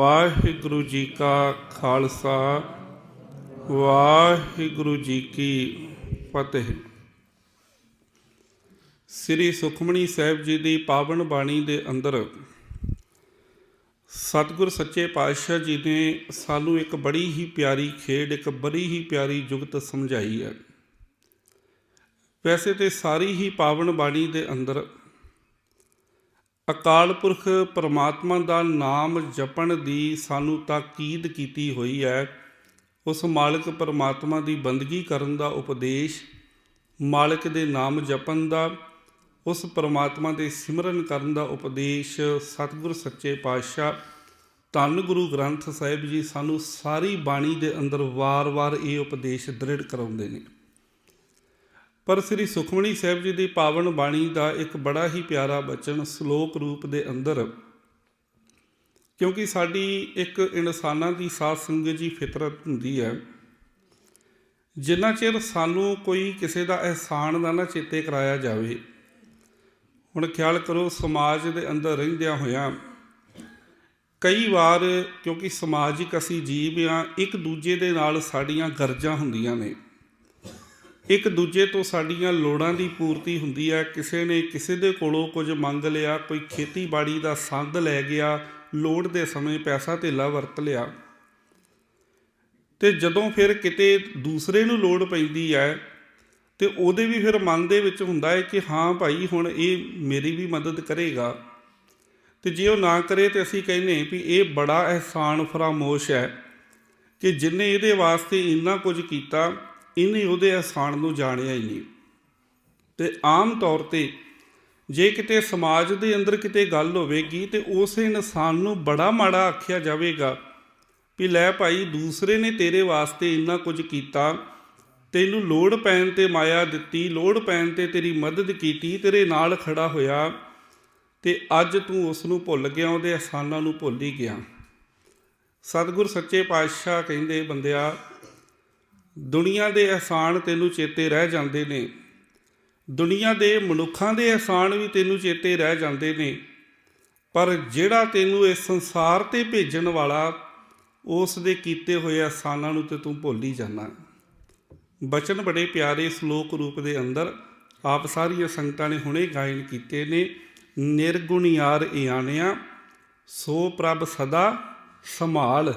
ਵਾਹਿਗੁਰੂ ਜੀ ਕਾ ਖਾਲਸਾ, ਵਾਹਿਗੁਰੂ ਜੀ ਕੀ ਫਤਿਹ। ਸ੍ਰੀ ਸੁਖਮਣੀ ਸਾਹਿਬ ਜੀ ਦੀ ਪਾਵਨ ਬਾਣੀ ਦੇ ਅੰਦਰ ਸਤਿਗੁਰ ਸੱਚੇ ਪਾਤਸ਼ਾਹ ਜੀ ਨੇ ਸਾਨੂੰ ਇੱਕ ਬੜੀ ਹੀ ਪਿਆਰੀ ਖੇਡ, ਇੱਕ ਬੜੀ ਹੀ ਪਿਆਰੀ ਜੁਗਤ ਸਮਝਾਈ ਹੈ। ਵੈਸੇ ਤੇ ਸਾਰੀ ਹੀ ਪਾਵਨ ਬਾਣੀ ਦੇ ਅੰਦਰ ਅਕਾਲ ਪੁਰਖ ਪਰਮਾਤਮਾ ਦਾ ਨਾਮ ਜਪਣ ਦੀ ਸਾਨੂੰ ਤਾਕੀਦ ਕੀਤੀ ਹੋਈ ਹੈ। ਉਸ ਮਾਲਕ ਪਰਮਾਤਮਾ ਦੀ ਬੰਦਗੀ ਕਰਨ ਦਾ ਉਪਦੇਸ਼, ਮਾਲਕ ਦੇ ਨਾਮ ਜਪਣ ਦਾ, ਉਸ ਪਰਮਾਤਮਾ ਦੇ ਸਿਮਰਨ ਕਰਨ ਦਾ ਉਪਦੇਸ਼ ਸਤਿਗੁਰ ਸੱਚੇ ਪਾਤਸ਼ਾਹ, ਧੰਨ ਗੁਰੂ ਗ੍ਰੰਥ ਸਾਹਿਬ ਜੀ ਸਾਨੂੰ ਸਾਰੀ ਬਾਣੀ ਦੇ ਅੰਦਰ ਵਾਰ-ਵਾਰ ਇਹ ਉਪਦੇਸ਼ ਦ੍ਰਿੜ ਕਰਾਉਂਦੇ ਨੇ। ਪਰ ਸ੍ਰੀ ਸੁਖਮਣੀ ਸਾਹਿਬ ਜੀ ਦੀ ਪਾਵਨ ਬਾਣੀ ਦਾ ਇੱਕ ਬੜਾ ਹੀ ਪਿਆਰਾ ਬਚਨ ਸ਼ਲੋਕ ਰੂਪ ਦੇ ਅੰਦਰ, ਕਿਉਂਕਿ ਸਾਡੀ ਇੱਕ ਇਨਸਾਨਾਂ ਦੀ ਸਾਧ ਸੰਗਤ ਜੀ ਫਿਤਰਤ ਹੁੰਦੀ ਹੈ। ਜਿੰਨਾ ਚਿਰ ਸਾਨੂੰ ਕੋਈ ਕਿਸੇ ਦਾ ਅਹਿਸਾਨ ਦਾ ਨਾ ਚੇਤੇ ਕਰਾਇਆ ਜਾਵੇ, ਹੁਣ ਖਿਆਲ ਕਰੋ ਸਮਾਜ ਦੇ ਅੰਦਰ ਰਹਿੰਦਿਆਂ ਹੋਇਆਂ, ਕਈ ਵਾਰ ਕਿਉਂਕਿ ਸਮਾਜਿਕ ਅਸੀਂ ਜੀਵ ਆ ਇੱਕ ਦੂਜੇ ਦੇ ਨਾਲ ਸਾਡੀਆਂ ਗਰਜਾਂ ਹੁੰਦੀਆਂ ਨੇ। ਇੱਕ ਦੂਜੇ ਤੋਂ ਸਾਡੀਆਂ ਲੋੜਾਂ ਦੀ ਪੂਰਤੀ ਹੁੰਦੀ ਹੈ। ਕਿਸੇ ਨੇ ਕਿਸੇ ਦੇ ਕੋਲੋਂ ਕੁਝ ਮੰਗ ਲਿਆ, ਕੋਈ ਖੇਤੀਬਾੜੀ ਦਾ ਸੰਦ ਲੈ ਗਿਆ, ਲੋੜ ਦੇ ਸਮੇਂ ਪੈਸਾ ਧੇਲਾ ਵਰਤ ਲਿਆ। ਤੇ ਜਦੋਂ ਫਿਰ ਕਿਤੇ ਦੂਸਰੇ ਨੂੰ ਲੋੜ ਪੈਂਦੀ ਹੈ ਤੇ ਉਹਦੇ ਵੀ ਫਿਰ ਮਨ ਦੇ ਵਿੱਚ ਹੁੰਦਾ ਹੈ ਕਿ ਹਾਂ ਭਾਈ, ਹੁਣ ਇਹ ਮੇਰੀ ਵੀ ਮਦਦ ਕਰੇਗਾ। ਤੇ ਜੇ ਉਹ ਨਾ ਕਰੇ ਤੇ ਅਸੀਂ ਕਹਿੰਦੇ ਵੀ ਇਹ ਬੜਾ ਅਹਿਸਾਨ ਫਰਾਮੋਸ਼ ਹੈ ਕਿ ਜਿਨੇ ਇਹਦੇ ਵਾਸਤੇ ਇੰਨਾ ਕੁਝ ਕੀਤਾ ਇਹਨੇ ਉਹਦੇ ਅਹਿਸਾਨ ਨੂੰ ਜਾਣਿਆ ਹੀ ਨਹੀਂ। ਤੇ ਆਮ ਤੌਰ ਤੇ ਜੇ ਕਿਤੇ ਸਮਾਜ ਦੇ ਅੰਦਰ ਕਿਤੇ ਗੱਲ ਹੋਵੇਗੀ ਤੇ ਉਸ ਇਨਸਾਨ ਨੂੰ ਬੜਾ ਮਾੜਾ ਆਖਿਆ ਜਾਵੇਗਾ ਵੀ ਲੈ ਭਾਈ ਦੂਸਰੇ ਨੇ ਤੇਰੇ ਵਾਸਤੇ ਇੰਨਾ ਕੁਝ ਕੀਤਾ, ਤੈਨੂੰ ਲੋੜ ਪੈਣ ਤੇ ਮਾਇਆ ਦਿੱਤੀ, ਲੋੜ ਪੈਣ ਤੇ ਤੇਰੀ ਮਦਦ ਕੀਤੀ, ਤੇਰੇ ਨਾਲ ਖੜਾ ਹੋਇਆ, ਤੇ ਅੱਜ ਤੂੰ ਉਸ ਨੂੰ ਭੁੱਲ ਗਿਆ, ਉਹਦੇ ਅਹਿਸਾਨਾਂ ਨੂੰ ਭੁੱਲ ਹੀ ਗਿਆ। ਸਤਿਗੁਰ ਸੱਚੇ ਪਾਤਸ਼ਾਹ ਕਹਿੰਦੇ, ਬੰਦਿਆ ਦੁਨੀਆ ਦੇ ਅਹਿਸਾਨ ਤੈਨੂੰ ਚੇਤੇ ਰਹਿ ਜਾਂਦੇ ਨੇ। ਦੁਨੀਆ ਦੇ ਮਨੁੱਖਾਂ ਦੇ ਅਹਿਸਾਨ ਵੀ ਤੈਨੂੰ ਚੇਤੇ ਰਹਿ ਜਾਂਦੇ ਨੇ। ਪਰ ਜਿਹੜਾ ਤੈਨੂੰ ਇਸ ਸੰਸਾਰ ਤੇ ਭੇਜਣ ਵਾਲਾ, ਉਸ ਦੇ ਕੀਤੇ ਹੋਏ ਅਹਿਸਾਨਾਂ ਨੂੰ ਤੇ ਤੂੰ ਭੁੱਲ ਹੀ ਜਾਣਾ। ਬਚਨ ਬੜੇ ਪਿਆਰੇ ਸ਼ਲੋਕ ਰੂਪ ਦੇ ਅੰਦਰ ਆਪ ਸਾਰੀਆਂ ਸੰਗਤਾਂ ਨੇ ਹੁਣੇ ਗਾਇਨ ਕੀਤੇ ਨੇ। ਨਿਰਗੁਣ ਯਾਰ ਇਆਣਿਆ ਸੋ ਪ੍ਰਭ ਸਦਾ ਸੰਭਾਲ।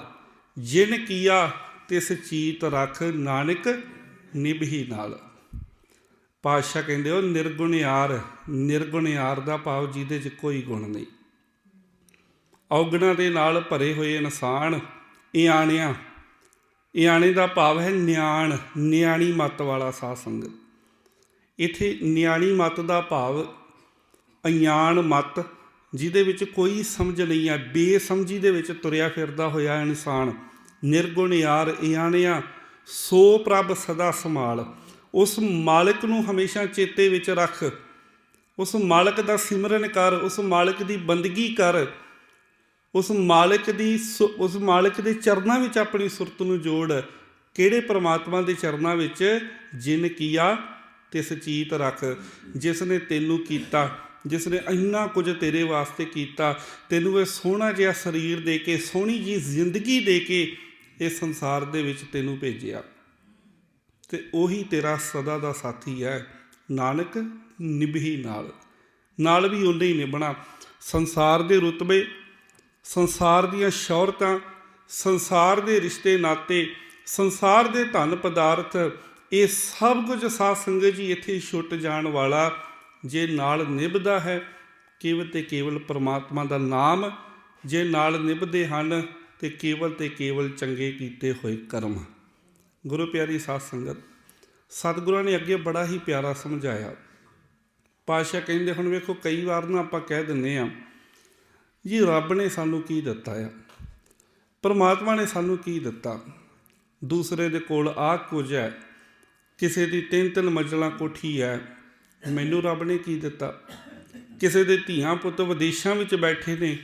ਜਿਨ ਕੀਆ ਤਿਸ ਚੀਤ ਰਖ ਨਾਨਕ ਨਿਭੀ ਨਾਲ। ਪਾਤਸ਼ਾਹ ਕਹਿੰਦੇ ਉਹ ਨਿਰਗੁਣ ਯਾਰ ਨਿਰਗੁਣ ਯਾਰ ਦਾ ਭਾਵ ਜਿਹਦੇ 'ਚ ਕੋਈ ਗੁਣ ਨਹੀਂ। ਔਗਣਾ ਦੇ ਨਾਲ ਭਰੇ ਹੋਏ ਇਨਸਾਨ, ਇਆਣਿਆ, ਇਆਣੇ ਦਾ ਭਾਵ ਹੈ ਨਿਆਣ, ਨਿਆਣੀ ਮਤ ਵਾਲਾ ਸਾਧ ਸੰਗਤ ਇਥੇ ਨਿਆਣੀ ਮਤ ਦਾ ਭਾਵ ਅਣਜਾਣ ਮਤ, ਜਿਹਦੇ ਵਿੱਚ ਕੋਈ ਸਮਝ ਨਹੀਂ ਆ ਬੇਸਮਝੀ ਦੇ ਵਿੱਚ ਤੁਰਿਆ ਫਿਰਦਾ ਹੋਇਆ ਇਨਸਾਨ ਨਿਰਗੁਣ ਯਾਰ ਇਆਣਿਆ, ਸੋ ਪ੍ਰਭ ਸਦਾ ਸੰਭਾਲ। ਉਸ ਮਾਲਕ ਨੂੰ ਹਮੇਸ਼ਾ ਚੇਤੇ ਵਿੱਚ ਰੱਖ। ਉਸ ਮਾਲਕ ਦਾ ਸਿਮਰਨ ਕਰ, ਉਸ ਮਾਲਕ ਦੀ ਬੰਦਗੀ ਕਰ। ਉਸ ਮਾਲਕ ਦੀ ਸੁ- ਉਸ ਮਾਲਕ ਦੇ ਚਰਨਾਂ ਵਿੱਚ ਆਪਣੀ ਸੁਰਤ ਨੂੰ ਜੋੜ। ਕਿਹੜੇ ਪ੍ਰਮਾਤਮਾ ਦੇ ਚਰਨਾਂ ਵਿੱਚ? ਜਿਨ ਕੀਆ, ਤਿਸ ਚੀਤ ਰੱਖ। ਜਿਸ ਨੇ ਤੈਨੂੰ ਕੀਤਾ ਜਿਸ ਨੇ ਇੰਨਾ ਕੁਝ ਤੇਰੇ ਵਾਸਤੇ ਕੀਤਾ, ਤੈਨੂੰ ਇਹ ਸੋਹਣਾ ਜਿਹਾ ਸਰੀਰ ਦੇ ਕੇ, ਸੋਹਣੀ ਜੀ ਜ਼ਿੰਦਗੀ ਦੇ ਕੇ ਇਸ ਸੰਸਾਰ ਦੇ ਵਿੱਚ ਤੈਨੂੰ ਭੇਜਿਆ। ਤੇ ਉਹੀ ਤੇਰਾ ਸਦਾ ਦਾ ਸਾਥੀ ਹੈ, ਨਾਨਕ ਨਿਭੀ ਨਾਲ। ਨਾਲ ਵੀ ਉਹਨੇ ਹੀ ਨਿਭਣਾ। ਸੰਸਾਰ ਦੇ ਰੁਤਬੇ, ਸੰਸਾਰ ਦੀਆਂ ਸ਼ੌਹਰਤਾਂ, ਸੰਸਾਰ ਦੇ ਰਿਸ਼ਤੇ ਨਾਤੇ, ਸੰਸਾਰ ਦੇ ਧਨ ਪਦਾਰਥ, ਇਹ ਸਭ ਕੁਝ ਸਾਧ ਸੰਗਤ ਜੀ ਇੱਥੇ ਛੁੱਟ ਜਾਣ ਵਾਲਾ ਜੇ ਨਾਲ ਨਿਭਦਾ ਹੈ, ਕੇਵਲ ਤੇ ਕੇਵਲ ਪਰਮਾਤਮਾ ਦਾ ਨਾਮ ਜੇ ਨਾਲ ਨਿਭਦੇ ਹਨ ਤੇ ਕੇਵਲ ਤੇ ਕੇਵਲ ਚੰਗੇ ਕੀਤੇ ਹੋਏ ਕਰਮ। ਗੁਰੂ ਪਿਆਰੀ ਸਾਧ ਸੰਗਤ, ਸਤਿਗੁਰਾਂ ਨੇ ਅੱਗੇ ਬੜਾ ਹੀ ਪਿਆਰਾ ਸਮਝਾਇਆ। ਪਾਸ਼ਾ ਕਹਿੰਦੇ ਹੁਣ ਵੇਖੋ, ਕਈ ਵਾਰ ਨਾ ਆਪਾਂ ਕਹਿ ਦਿੰਨੇ ਆ ਜੀ ਰੱਬ ਨੇ ਸਾਨੂੰ ਕੀ ਦਿੱਤਾ ਆ? ਪਰਮਾਤਮਾ ਨੇ ਸਾਨੂੰ ਕੀ ਦਿੱਤਾ? ਦੂਸਰੇ ਦੇ ਕੋਲ ਆ ਕੁਝ ਹੈ, ਕਿਸੇ ਦੀ ਤਿੰਨ ਤਿੰਨ ਮੰਜ਼ਲਾਂ ਕੋਠੀ ਹੈ, ਮੈਨੂੰ ਰੱਬ ਨੇ ਕੀ ਦਿੱਤਾ? ਕਿਸੇ ਦੇ ਧੀਆਂ ਪੁੱਤ ਵਿਦੇਸ਼ਾਂ ਵਿੱਚ ਬੈਠੇ ਨੇ,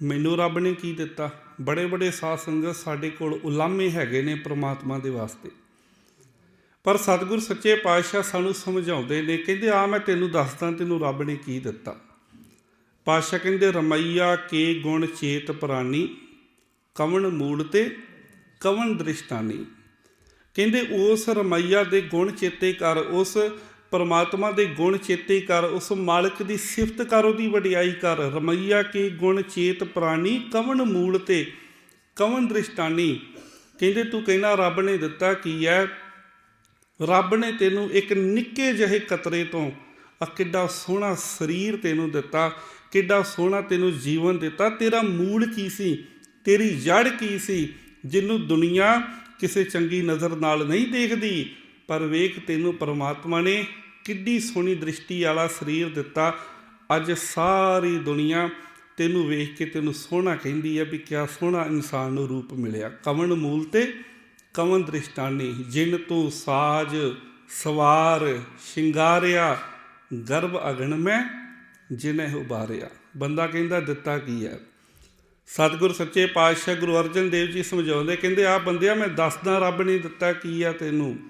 ਮੈਨੂੰ ਰੱਬ ਨੇ ਕੀ ਦਿੱਤਾ? ਬੜੇ ਬੜੇ ਸਾਧ ਸੰਗਤ ਸਾਡੇ ਕੋਲ ਉਲਾਮੇ ਹੈਗੇ ਨੇ ਪ੍ਰਮਾਤਮਾ ਦੇ ਵਾਸਤੇ। ਪਰ ਸਤਿਗੁਰ ਸੱਚੇ ਪਾਤਸ਼ਾਹ ਸਾਨੂੰ ਸਮਝਾਉਂਦੇ ਨੇ, ਕਹਿੰਦੇ ਆ ਮੈਂ ਤੈਨੂੰ ਦੱਸਦਾ, ਤੈਨੂੰ ਰੱਬ ਨੇ ਕੀ ਦਿੱਤਾ? ਪਾਤਸ਼ਾਹ ਕਹਿੰਦੇ, ਰਮਈਆ ਕੇ ਗੁਣ ਚੇਤ ਪ੍ਰਾਨੀ, ਕਵਣ ਮੂੜ ਤੇ, ਕਵਣ ਦ੍ਰਿਸ਼ਟਾਨੀ। ਕਹਿੰਦੇ, ਉਸ ਰਮਈਆ ਦੇ ਗੁਣ ਚੇਤੇ ਕਰ, ਉਸ ਪਰਮਾਤਮਾ ਦੇ ਗੁਣ ਚੇਤੇ ਕਰ, ਉਸ ਮਾਲਕ ਦੀ ਸਿਫਤ ਕਰ, ਉਹਦੀ ਵਡਿਆਈ ਕਰ। ਰਮਈਆ ਕੇ ਗੁਣ ਚੇਤ ਪ੍ਰਾਨੀ ਕਵਣ ਮੂਲ ਤੇ ਕਵਣ ਦ੍ਰਿਸ਼ਟਾਨੀ? ਕਹਿੰਦੇ, ਤੂੰ ਕਹਿਣਾ, ਰੱਬ ਨੇ ਦਿੱਤਾ ਕੀ ਹੈ ਰੱਬ ਨੇ ਤੈਨੂੰ ਇੱਕ ਨਿੱਕੇ ਜਿਹੇ ਕਤਰੇ ਤੋਂ ਆ ਕਿੱਡਾ ਸੋਹਣਾ ਸਰੀਰ ਤੈਨੂੰ ਦਿੱਤਾ, ਕਿੱਡਾ ਸੋਹਣਾ ਤੈਨੂੰ ਜੀਵਨ ਦਿੱਤਾ। ਤੇਰਾ ਮੂਲ ਕੀ ਸੀ? ਤੇਰੀ ਜੜ ਕੀ ਸੀ? ਜਿਹਨੂੰ ਦੁਨੀਆ ਕਿਸੇ ਚੰਗੀ ਨਜ਼ਰ ਨਾਲ ਨਹੀਂ ਦੇਖਦੀ, ਪਰ ਵੇਖ ਤੈਨੂੰ ਪਰਮਾਤਮਾ ਨੇ ਕਿੱਡੀ ਸੋਹਣੀ ਦ੍ਰਿਸ਼ਟੀ ਵਾਲਾ ਸਰੀਰ ਦਿੱਤਾ। ਅੱਜ ਸਾਰੀ ਦੁਨੀਆ ਤੈਨੂੰ ਵੇਖ ਕੇ ਤੈਨੂੰ ਸੋਹਣਾ ਕਹਿੰਦੀ ਹੈ ਵੀ ਕਿਆ ਸੋਹਣਾ ਇਨਸਾਨ ਨੂੰ ਰੂਪ ਮਿਲਿਆ। ਕਵਨ ਮੂਲ ਤੇ ਕਵਨ ਦ੍ਰਿਸ਼ਟਾਨੀ। ਜਿਨ ਤੋਂ ਸਾਜ, ਸਵਾਰ, ਸ਼ਿੰਗਾਰਿਆ, ਗਰਭ ਅਗਣ ਮੈਂ, ਜਿਨਹਿ ਉਬਾਰਿਆ ਬੰਦਾ ਕਹਿੰਦਾ ਦਿੱਤਾ ਕੀ ਹੈ ਸਤਿਗੁਰ ਸੱਚੇ ਪਾਤਸ਼ਾਹ ਗੁਰੂ ਅਰਜਨ ਦੇਵ ਜੀ ਸਮਝਾਉਂਦੇ, ਕਹਿੰਦੇ ਆ ਬੰਦਿਆ, ਮੈਂ ਦੱਸਦਾ, ਰੱਬ ਨੇ ਦਿੱਤਾ ਕੀ ਆ ਤੈਨੂੰ?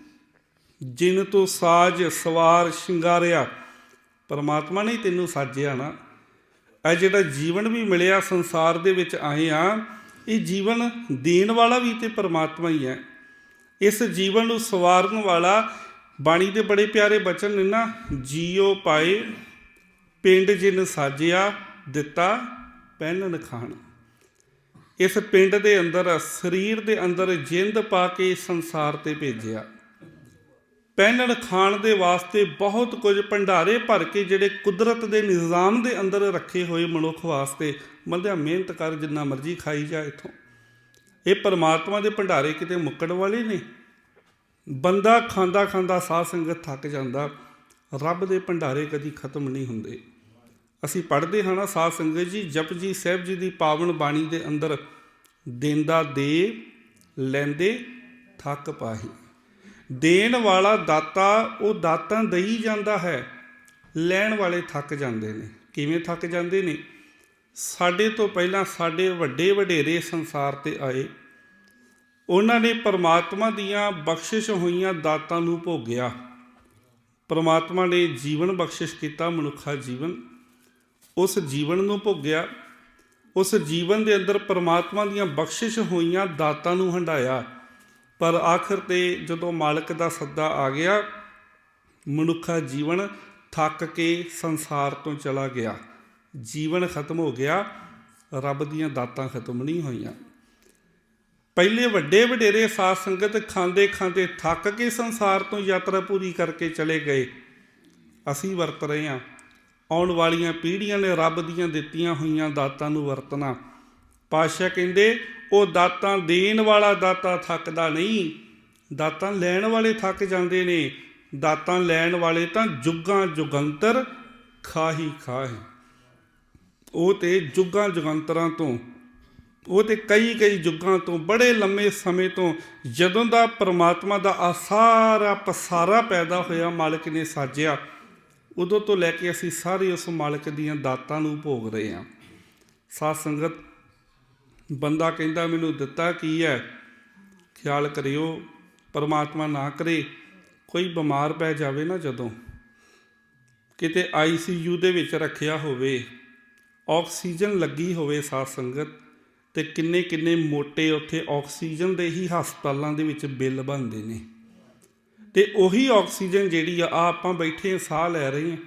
ਜਿਨ ਤੋਂ ਸਾਜ ਸਵਾਰ ਸ਼ਿੰਗਾਰਿਆ, ਪਰਮਾਤਮਾ ਨੇ ਤੈਨੂੰ ਸਾਜਿਆ ਨਾ। ਇਹ ਜਿਹੜਾ ਜੀਵਨ ਵੀ ਮਿਲਿਆ ਸੰਸਾਰ ਦੇ ਵਿੱਚ ਆਏ ਆ, ਇਹ ਜੀਵਨ ਦੇਣ ਵਾਲਾ ਵੀ ਤੇ ਪਰਮਾਤਮਾ ਹੀ ਹੈ। ਇਸ ਜੀਵਨ ਨੂੰ ਸਵਾਰਨ ਵਾਲਾ ਬਾਣੀ ਦੇ ਬੜੇ ਪਿਆਰੇ ਬਚਨ ਨੇ ਨਾ, ਜੀਓ ਪਾਏ, ਪਿੰਡ ਜਿਨ ਸਾਜਿਆ, ਦਿੱਤਾ ਪਹਿਨਣ ਖਾਣ ਇਸ ਪਿੰਡ ਦੇ ਅੰਦਰ, ਸਰੀਰ ਦੇ ਅੰਦਰ ਜਿੰਦ ਪਾ ਕੇ ਸੰਸਾਰ ਤੇ ਭੇਜਿਆ। ਪਹਿਨਣ ਖਾਣ ਦੇ ਵਾਸਤੇ ਬਹੁਤ ਕੁਝ ਭੰਡਾਰੇ ਭਰ ਕੇ ਜਿਹੜੇ ਕੁਦਰਤ ਦੇ ਨਿਜ਼ਾਮ ਦੇ ਅੰਦਰ ਰੱਖੇ ਹੋਏ ਮਨੁੱਖ ਵਾਸਤੇ। ਬੰਦਿਆ ਮਿਹਨਤ ਕਰ ਜਿੰਨਾ ਮਰਜ਼ੀ ਖਾਈ ਜਾ ਇਥੋਂ। ਇਹ ਪਰਮਾਤਮਾ ਦੇ ਭੰਡਾਰੇ ਕਿਤੇ ਮੁੱਕਣ ਵਾਲੇ ਨੇ। ਬੰਦਾ ਖਾਂਦਾ ਖਾਂਦਾ ਸਾਧ ਸੰਗਤ ਥੱਕ ਜਾਂਦਾ। ਰੱਬ ਦੇ ਭੰਡਾਰੇ ਕਦੀ ਖਤਮ ਨਹੀਂ ਹੁੰਦੇ। ਅਸੀਂ ਪੜ੍ਹਦੇ ਹਾਂ ਨਾ ਸਾਧ ਸੰਗਤ ਜੀ ਜਪਜੀ ਸਾਹਿਬ ਜੀ ਦੀ ਪਾਵਨ ਬਾਣੀ ਦੇ ਅੰਦਰ, ਦੇਂਦਾ ਦੇ, ਲੈਂਦੇ, ਥੱਕ ਪਾਹੀ। ਦੇਣ ਵਾਲਾ ਦਾਤਾ ਉਹ ਦਾਤਾਂ ਦੇਈ ਜਾਂਦਾ ਹੈ। ਲੈਣ ਵਾਲੇ ਥੱਕ ਜਾਂਦੇ ਨੇ। ਕਿਵੇਂ ਥੱਕ ਜਾਂਦੇ ਨੇ? ਸਾਡੇ ਤੋਂ ਪਹਿਲਾਂ ਸਾਡੇ ਵੱਡੇ ਵਡੇਰੇ ਸੰਸਾਰ ਤੇ ਆਏ। ਉਹਨਾਂ ਨੇ ਪਰਮਾਤਮਾ ਦੀਆਂ ਬਖਸ਼ਿਸ਼ ਹੋਈਆਂ ਦਾਤਾਂ ਨੂੰ ਭੋਗਿਆ। ਪਰਮਾਤਮਾ ਨੇ ਜੀਵਨ ਬਖਸ਼ਿਸ਼ ਕੀਤਾ, ਮਨੁੱਖਾ ਜੀਵਨ। ਉਸ ਜੀਵਨ ਨੂੰ ਭੋਗਿਆ। ਉਸ ਜੀਵਨ ਦੇ ਅੰਦਰ ਪਰਮਾਤਮਾ ਦੀਆਂ ਬਖਸ਼ਿਸ਼ ਹੋਈਆਂ ਦਾਤਾਂ ਨੂੰ ਹੰਡਾਇਆ ਪਰ ਆਖਰ ਤੇ ਜਦੋਂ ਮਾਲਕ ਦਾ ਸੱਦਾ ਆ ਗਿਆ, ਮਨੁੱਖਾ ਜੀਵਨ ਥੱਕ ਕੇ ਸੰਸਾਰ ਤੋਂ ਚਲਾ ਗਿਆ। ਜੀਵਨ ਖਤਮ ਹੋ ਗਿਆ, ਰੱਬ ਦੀਆਂ ਦਾਤਾਂ ਖਤਮ ਨਹੀਂ ਹੋਈਆਂ। ਪਹਿਲੇ ਵੱਡੇ ਵਡੇਰੇ ਸਾਧ ਸੰਗਤ ਖਾਂਦੇ ਖਾਂਦੇ ਥੱਕ ਕੇ ਸੰਸਾਰ ਤੋਂ ਯਾਤਰਾ ਪੂਰੀ ਕਰਕੇ ਚਲੇ ਗਏ। ਅਸੀਂ ਵਰਤ ਰਹੇ ਹਾਂ। ਆਉਣ ਵਾਲੀਆਂ ਪੀੜ੍ਹੀਆਂ ਨੇ ਰੱਬ ਦੀਆਂ ਦਿੱਤੀਆਂ ਹੋਈਆਂ ਦਾਤਾਂ ਨੂੰ ਵਰਤਣਾ। ਪਾਤਸ਼ਾਹ ਕਹਿੰਦੇ ਉਹ ਦਾਤਾਂ ਦੇਣ ਵਾਲਾ ਦਾਤਾ ਥੱਕਦਾ ਨਹੀਂ। ਦਾਤਾਂ ਲੈਣ ਵਾਲੇ ਥੱਕ ਜਾਂਦੇ ਨੇ। ਦਾਤਾਂ ਲੈਣ ਵਾਲੇ ਤਾਂ ਜੁਗਾਂ ਜੁਗੰਤਰ ਖਾਹੀ ਖਾਹੀ। ਉਹ ਤੇ ਜੁਗਾਂ ਜੁਗੰਤਰਾਂ ਤੋਂ, ਉਹ ਤੇ ਕਈ ਕਈ ਯੁੱਗਾਂ ਤੋਂ, ਬੜੇ ਲੰਮੇ ਸਮੇਂ ਤੋਂ ਜਦੋਂ ਦਾ ਪ੍ਰਮਾਤਮਾ ਦਾ ਆ ਸਾਰਾ ਪਸਾਰਾ ਪੈਦਾ ਹੋਇਆ, ਮਾਲਕ ਨੇ ਸਾਜਿਆ, ਉਦੋਂ ਤੋਂ ਲੈ ਕੇ ਅਸੀਂ ਸਾਰੇ ਉਸ ਮਾਲਕ ਦੀਆਂ ਦਾਤਾਂ ਨੂੰ ਭੋਗ ਰਹੇ ਹਾਂ। ਸਾਧ ਸੰਗਤ ਬੰਦਾ ਕਹਿੰਦਾ ਮੈਨੂੰ ਦਿੱਤਾ ਕੀ ਹੈ? ਖਿਆਲ ਕਰਿਓ, ਪਰਮਾਤਮਾ ਨਾ ਕਰੇ, ਕੋਈ ਬਿਮਾਰ ਪੈ ਜਾਵੇ ਨਾ ਜਦੋਂ। ਕਿਤੇ ਆਈਸੀਯੂ ਦੇ ਵਿੱਚ ਰੱਖਿਆ ਹੋਵੇ, ਆਕਸੀਜਨ ਲੱਗੀ ਹੋਵੇ ਸਾਧ ਸੰਗਤ, ਤੇ ਕਿੰਨੇ ਕਿੰਨੇ ਮੋٹے ਉੱਥੇ ਆਕਸੀਜਨ ਦੇ ਹੀ ਹਸਪਤਾਲਾਂ ਦੇ ਵਿੱਚ ਬਿੱਲ ਬਣਦੇ ਨੇ। ਤੇ ਉਹੀ ਆਕਸੀਜਨ ਜਿਹੜੀ ਆ, ਆਹ ਆਪਾਂ ਬੈਠੇ ਸਾਹ ਲੈ ਰਹੇ ਹਾਂ।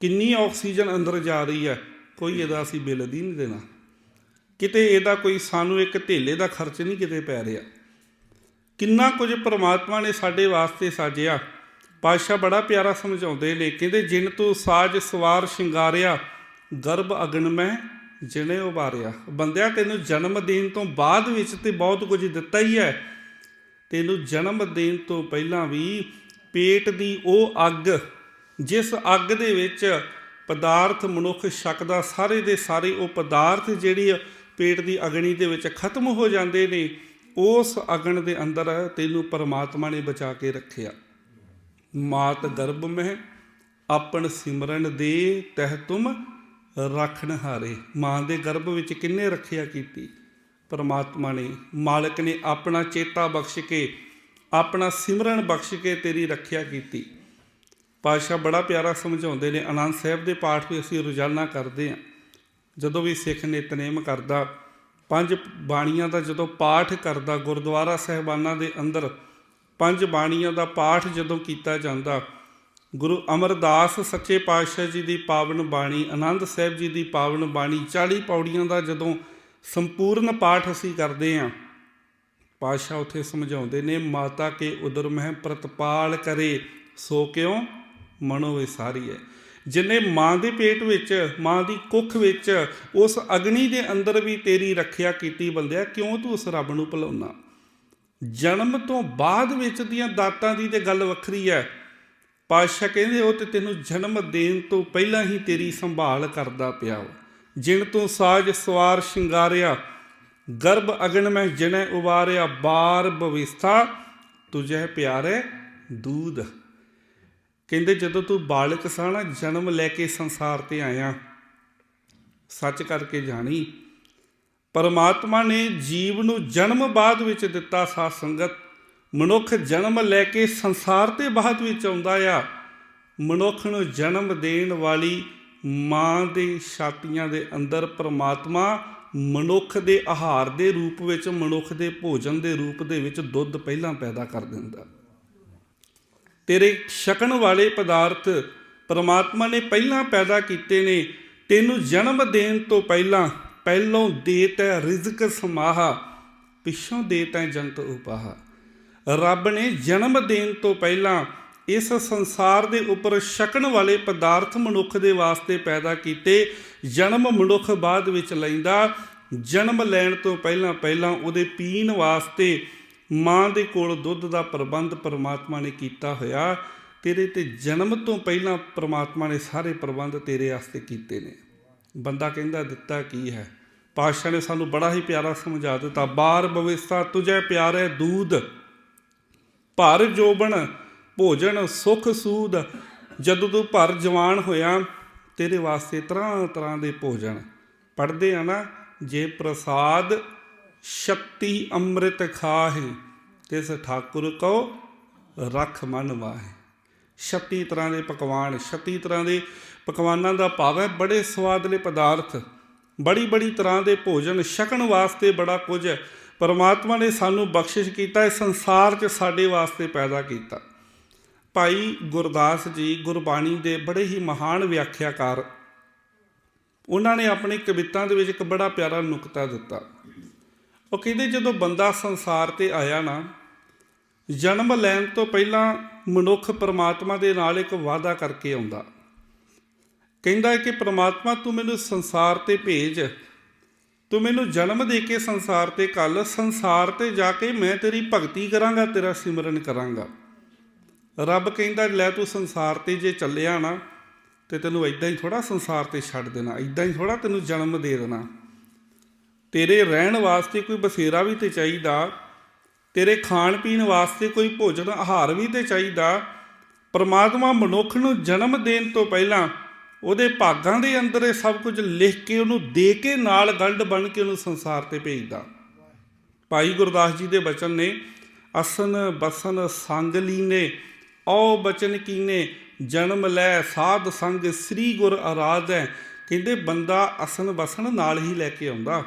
ਕਿੰਨੀ ਆਕਸੀਜਨ ਅੰਦਰ ਜਾ ਰਹੀ ਹੈ, ਕੋਈ ਇਹਦਾ ਅਸੀਂ ਬਿੱਲ ਦੀ ਨਹੀਂ ਦੇਣਾ। ਕਿਤੇ ਇਹਦਾ ਕੋਈ ਸਾਨੂੰ ਇੱਕ ਧੇਲੇ ਦਾ ਖਰਚ ਨਹੀਂ ਕਿਤੇ ਪੈ ਰਿਹਾ। ਕਿੰਨਾ ਕੁਝ ਪ੍ਰਮਾਤਮਾ ਨੇ ਸਾਡੇ ਵਾਸਤੇ ਸਾਜਿਆ। ਪਾਤਸ਼ਾਹ ਬੜਾ ਪਿਆਰਾ ਸਮਝਾਉਂਦੇ ਨੇ, ਕਹਿੰਦੇ, ਜਿਨ ਤੂੰ ਸਾਜ ਸਵਾਰ ਸ਼ਿੰਗਾਰਿਆ, ਗਰਭ ਅਗਨ ਮੈਂ ਜਿਨੇ ਉਭਾਰਿਆ ਬੰਦਿਆ, ਤੈਨੂੰ ਜਨਮ ਦੇਣ ਤੋਂ ਬਾਅਦ ਵਿੱਚ ਤੇ ਬਹੁਤ ਕੁਝ ਦਿੱਤਾ ਹੀ ਹੈ। ਤੈਨੂੰ ਜਨਮ ਦੇਣ ਤੋਂ ਪਹਿਲਾਂ ਵੀ ਪੇਟ ਦੀ ਉਹ ਅੱਗ, ਜਿਸ ਅੱਗ ਦੇ ਵਿੱਚ ਪਦਾਰਥ ਮਨੁੱਖ ਛਕਦਾ, ਸਾਰੇ ਦੇ ਸਾਰੇ ਉਹ ਪਦਾਰਥ ਜਿਹੜੀ ਪੇਟ ਦੀ ਅਗਨੀ ਦੇ ਵਿੱਚ ਖਤਮ ਹੋ ਜਾਂਦੇ ਨੇ, ਉਸ ਅਗਨ ਦੇ ਅੰਦਰ ਤੈਨੂੰ ਪਰਮਾਤਮਾ ਨੇ ਬਚਾ ਕੇ ਰੱਖਿਆ। ਮਾਤ ਗਰਭ ਮਹਿ, ਆਪਣ ਸਿਮਰਨ ਦੇ ਤਹਿ ਤੁਮ ਰੱਖਣ ਹਾਰੇ। ਮਾਂ ਦੇ ਗਰਭ ਵਿੱਚ ਕਿੰਨੇ ਰੱਖਿਆ ਕੀਤੀ? ਪਰਮਾਤਮਾ ਨੇ, ਮਾਲਕ ਨੇ ਆਪਣਾ ਚੇਤਾ ਬਖਸ਼ ਕੇ, ਆਪਣਾ ਸਿਮਰਨ ਬਖਸ਼ ਕੇ ਤੇਰੀ ਰੱਖਿਆ ਕੀਤੀ। ਪਾਤਸ਼ਾਹ ਬੜਾ ਪਿਆਰਾ ਸਮਝਾਉਂਦੇ ਨੇ ਆਨੰਦ ਸਾਹਿਬ ਦੇ ਪਾਠ ਵੀ ਅਸੀਂ ਰੋਜ਼ਾਨਾ ਕਰਦੇ ਹਾਂ। ਜਦੋਂ ਵੀ ਸਿੱਖ ਨਿਤਨੇਮ ਕਰਦਾ, ਪੰਜ ਬਾਣੀਆਂ ਦਾ ਜਦੋਂ ਪਾਠ ਕਰਦਾ, ਗੁਰਦੁਆਰਾ ਸਹਿਬਾਨਾਂ ਦੇ ਅੰਦਰ ਪੰਜ ਬਾਣੀਆਂ ਦਾ ਪਾਠ ਜਦੋਂ ਕੀਤਾ ਜਾਂਦਾ, ਗੁਰੂ ਅਮਰਦਾਸ ਸੱਚੇ ਪਾਤਸ਼ਾਹ ਜੀ ਦੀ ਪਾਵਨ ਬਾਣੀ, ਆਨੰਦ ਸਾਹਿਬ ਜੀ ਦੀ ਪਾਵਨ ਬਾਣੀ 40 ਪੌੜੀਆਂ ਦਾ ਜਦੋਂ ਸੰਪੂਰਨ ਪਾਠ ਅਸੀਂ ਕਰਦੇ ਹਾਂ, ਪਾਤਸ਼ਾਹ ਉਥੇ ਸਮਝਾਉਂਦੇ ਨੇ, ਮਾਤਾ ਕੇ ਉਦਰ ਮਹਿ ਪ੍ਰਤਪਾਲ ਕਰੇ, ਸੋ ਕਿਉ? ਮਨੋ ਵਿਸਾਰੀ ਹੈ। ਜਿਨੇ ਮਾਂ ਦੇ ਪੇਟ ਵਿੱਚ, ਮਾਂ ਦੀ ਕੁੱਖ ਵਿੱਚ, ਉਸ ਅਗਨੀ ਦੇ ਅੰਦਰ ਵੀ ਤੇਰੀ ਰੱਖਿਆ ਕੀਤੀ ਬੰਦਿਆ, ਕਿਉਂ ਤੂੰ ਉਸ ਰੱਬ ਨੂੰ ਭੁਲਾਉਣਾ? ਜਨਮ ਤੋਂ ਬਾਅਦ ਵਿੱਚ ਦੀਆਂ ਦਾਤਾਂ ਦੀ ਤੇ ਗੱਲ ਵੱਖਰੀ ਹੈ ਪਾਤਸ਼ਾਹ ਕਹਿੰਦੇ, ਉਹ ਤੇ ਤੈਨੂੰ ਜਨਮ ਦੇਣ ਤੋਂ ਪਹਿਲਾਂ ਹੀ ਤੇਰੀ ਸੰਭਾਲ ਕਰਦਾ ਪਿਆ ਉਹ ਜਿਣ ਤੋਂ ਸਾਜ ਸਵਾਰ ਸ਼ਿੰਗਾਰਿਆ, ਗਰਭ ਅਗਨ ਮੈਂ ਜਨੈ ਉਵਾਰਿਆ, ਬਾਰ ਭਵਿਸਥਾ ਤੁਝੇ ਪਿਆਰੇ ਦੂਧ। ਕਹਿੰਦੇ ਜਦੋਂ ਤੂੰ ਬਾਲਕ ਸਾਂ ਨਾ ਜਨਮ ਲੈ ਕੇ ਸੰਸਾਰ ਤੇ ਆਇਆ, ਸੱਚ ਕਰਕੇ ਜਾਣੀ। ਪਰਮਾਤਮਾ ਨੇ ਜੀਵ ਨੂੰ ਜਨਮ ਬਾਅਦ ਵਿੱਚ ਦਿੱਤਾ ਸਾਧ ਸੰਗਤ। ਮਨੁੱਖ ਜਨਮ ਲੈ ਕੇ ਸੰਸਾਰ ਤੇ ਬਾਅਦ ਵਿੱਚ ਆਉਂਦਾ ਆ। ਮਨੁੱਖ ਨੂੰ ਜਨਮ ਦੇਣ ਵਾਲੀ ਮਾਂ ਦੇ ਛਾਤੀਆਂ ਦੇ ਅੰਦਰ ਪਰਮਾਤਮਾ ਮਨੁੱਖ ਦੇ ਆਹਾਰ ਦੇ ਰੂਪ ਵਿੱਚ, ਮਨੁੱਖ ਦੇ ਭੋਜਨ ਦੇ ਰੂਪ ਦੇ ਵਿੱਚ ਦੁੱਧ ਪਹਿਲਾਂ ਪੈਦਾ ਕਰ ਦਿੰਦਾ। ਤੇਰੇ ਛਕਣ ਵਾਲੇ ਪਦਾਰਥ ਪਰਮਾਤਮਾ ਨੇ ਪਹਿਲਾਂ ਪੈਦਾ ਕੀਤੇ ਨੇ, ਤੈਨੂੰ ਜਨਮ ਦੇਣ ਤੋਂ ਪਹਿਲਾਂ ਪਹਿਲੋਂ ਦੇਤ ਹੈ ਰਿਜ਼ਕ ਸਮਾਹਾ, ਪਿੱਛੋਂ ਦੇਤ ਹੈ ਜੰਤ ਉਪਾਹਾ। ਰੱਬ ਨੇ ਜਨਮ ਦੇਣ ਤੋਂ ਪਹਿਲਾਂ ਇਸ ਸੰਸਾਰ ਦੇ ਉੱਪਰ ਛਕਣ ਵਾਲੇ ਪਦਾਰਥ ਮਨੁੱਖ ਦੇ ਵਾਸਤੇ ਪੈਦਾ ਕੀਤੇ, ਜਨਮ ਮਨੁੱਖ ਬਾਅਦ ਵਿੱਚ ਲੈਂਦਾ, ਜਨਮ ਲੈਣ ਤੋਂ ਪਹਿਲਾਂ ਪਹਿਲਾਂ ਉਹਦੇ ਪੀਣ ਵਾਸਤੇ ਮਾਂ ਦੇ ਕੋਲ ਦੁੱਧ ਦਾ ਪ੍ਰਬੰਧ ਪਰਮਾਤਮਾ ਨੇ ਕੀਤਾ ਹੋਇਆ, ਤੇਰੇ ਤੇ ਜਨਮ ਤੋਂ ਪਹਿਲਾਂ ਪਰਮਾਤਮਾ ਨੇ ਸਾਰੇ ਪ੍ਰਬੰਧ ਤੇਰੇ ਵਾਸਤੇ ਕੀਤੇ ਨੇ। ਬੰਦਾ ਕਹਿੰਦਾ ਦਿੱਤਾ ਕੀ ਹੈ? ਪਾਤਸ਼ਾਹ ਨੇ ਸਾਨੂੰ ਬੜਾ ਹੀ ਪਿਆਰਾ ਸਮਝਾ ਦਿੱਤਾ, ਬਾਰ ਬਵਿਸਤਾ ਤੁਝੇ ਪਿਆਰੇ ਦੂਧ ਭਰ ਜੋਬਣ ਭੋਜਨ ਸੁਖ ਸੂਦ, ਜਦੋਂ ਤੂੰ ਭਰ ਜਵਾਨ ਹੋਇਆ, ਤੇਰੇ ਵਾਸਤੇ ਤਰ੍ਹਾਂ ਤਰ੍ਹਾਂ ਦੇ ਭੋਜਨ। ਪੜਦੇ ਆ ਨਾ, ਜੇ ਪ੍ਰਸਾਦ ਸ਼ਕਤੀ ਅੰਮ੍ਰਿਤ ਖਾਹੇ, ਤਿਸ ਠਾਕੁਰ ਕੋ ਰਖ ਮਨ ਵਾਹੇ। 36 ਤਰ੍ਹਾਂ ਦੇ ਪਕਵਾਨ 36 ਤਰ੍ਹਾਂ ਦੇ ਪਕਵਾਨਾਂ ਦਾ ਭਾਵ ਹੈ ਬੜੇ ਸਵਾਦਲੇ ਪਦਾਰਥ। ਬੜੀ ਬੜੀ ਤਰ੍ਹਾਂ ਦੇ ਭੋਜਨ ਛਕਣ ਵਾਸਤੇ ਬੜਾ ਕੁਝ ਹੈ। ਪਰਮਾਤਮਾ ਨੇ ਸਾਨੂੰ ਬਖਸ਼ਿਸ਼ ਕੀਤਾ, ਇਸ ਸੰਸਾਰ 'ਚ ਸਾਡੇ ਵਾਸਤੇ ਪੈਦਾ ਕੀਤਾ। ਭਾਈ ਗੁਰਦਾਸ ਜੀ ਗੁਰਬਾਣੀ ਦੇ ਬੜੇ ਹੀ ਮਹਾਨ ਵਿਆਖਿਆਕਾਰ। ਉਹਨਾਂ ਨੇ ਆਪਣੀ ਕਵਿਤਾ ਦੇ ਵਿੱਚ ਇੱਕ ਬੜਾ ਪਿਆਰਾ ਨੁਕਤਾ ਦਿੱਤਾ। ਉਹ ਕਹਿੰਦੇ ਜਦੋਂ ਬੰਦਾ ਸੰਸਾਰ ਤੇ ਆਇਆ ਨਾ, ਜਨਮ ਲੈਣ ਤੋਂ ਪਹਿਲਾਂ ਮਨੁੱਖ ਪਰਮਾਤਮਾ ਦੇ ਨਾਲ ਇੱਕ ਵਾਅਦਾ ਕਰਕੇ ਆਉਂਦਾ। ਕਹਿੰਦਾ ਹੈ ਕਿ ਪਰਮਾਤਮਾ ਤੂੰ ਮੈਨੂੰ ਸੰਸਾਰ ਤੇ ਭੇਜ, ਤੂੰ ਮੈਨੂੰ ਜਨਮ ਦੇ ਕੇ ਸੰਸਾਰ ਤੇ ਕੱਲ, ਸੰਸਾਰ ਤੇ ਜਾ ਕੇ ਮੈਂ ਤੇਰੀ ਭਗਤੀ ਕਰਾਂਗਾ, ਤੇਰਾ ਸਿਮਰਨ ਕਰਾਂਗਾ। ਰੱਬ ਕਹਿੰਦਾ, ਲੈ ਤੂੰ ਸੰਸਾਰ ਤੇ ਜੇ ਚੱਲਿਆ ਨਾ, ਤੇ ਤੈਨੂੰ ਇਦਾਂ ਹੀ ਥੋੜਾ ਸੰਸਾਰ ਤੇ ਛੱਡ ਦੇਣਾ ਇਦਾਂ ਹੀ ਥੋੜਾ ਤੈਨੂੰ ਜਨਮ ਦੇ ਦੇਣਾ। ਤੇਰੇ ਰਹਿਣ ਵਾਸਤੇ ਕੋਈ ਬਸੇਰਾ ਵੀ ਤੇ ਚਾਹੀਦਾ, ਤੇਰੇ ਖਾਣ ਪੀਣ ਵਾਸਤੇ ਕੋਈ ਭੋਜਨ ਆਹਾਰ ਵੀ ਤੇ ਚਾਹੀਦਾ, ਪਰਮਾਤਮਾ ਮਨੁੱਖ ਨੂੰ ਜਨਮ ਦੇਣ ਤੋਂ ਪਹਿਲਾਂ ਉਹਦੇ ਭਾਗਾਂ ਦੇ ਅੰਦਰ ਇਹ ਸਭ ਕੁਝ ਲਿਖ ਕੇ ਉਹਨੂੰ ਦੇ ਕੇ ਨਾਲ ਗੰਢ ਬਣ ਕੇ ਉਹਨੂੰ ਸੰਸਾਰ ਤੇ ਭੇਜਦਾ। ਭਾਈ ਗੁਰਦਾਸ ਜੀ ਦੇ ਬਚਨ ਨੇ, ਅਸਨ ਬਸਨ ਸੰਗ ਲੀਨੇ, ਔ ਬਚਨ ਕੀਨੇ, ਜਨਮ ਲੈ ਸਾਧ ਸੰਗ ਸ੍ਰੀ ਗੁਰ ਆਰਾਧੈ, ਕਹਿੰਦੇ ਬੰਦਾ ਅਸਨ ਬਸਨ ਨਾਲ ਹੀ ਲੈ ਕੇ ਆਉਂਦਾ।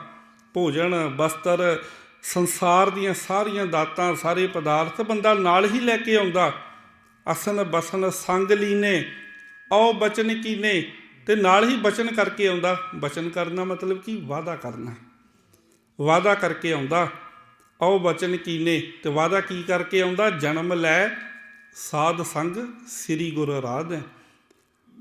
ਭੋਜਨ ਵਸਤਰ ਸੰਸਾਰ ਦੀਆਂ ਸਾਰੀਆਂ ਦਾਤਾਂ, ਸਾਰੇ ਪਦਾਰਥ ਬੰਦਾ ਨਾਲ ਹੀ ਲੈ ਕੇ ਆਉਂਦਾ। ਅਸਨ ਬਸਨ ਸੰਗ ਲੀਨੇ, ਔ ਬਚਨ ਕੀਨੇ, ਤੇ ਨਾਲ ਹੀ ਬਚਨ ਕਰਕੇ ਆਉਂਦਾ। ਬਚਨ ਕਰਨਾ ਮਤਲਬ ਕਿ? ਵਾਅਦਾ ਕਰਨਾ। ਵਾਅਦਾ ਕਰਕੇ ਆਉਂਦਾ। ਔ ਬਚਨ ਕੀਨੇ, ਤੇ ਵਾਅਦਾ ਕੀ ਕਰਕੇ ਆਉਂਦਾ? ਜਨਮ ਲੈ ਸਾਧ ਸੰਗ ਸ੍ਰੀ ਗੁਰੂ ਰਾਧ।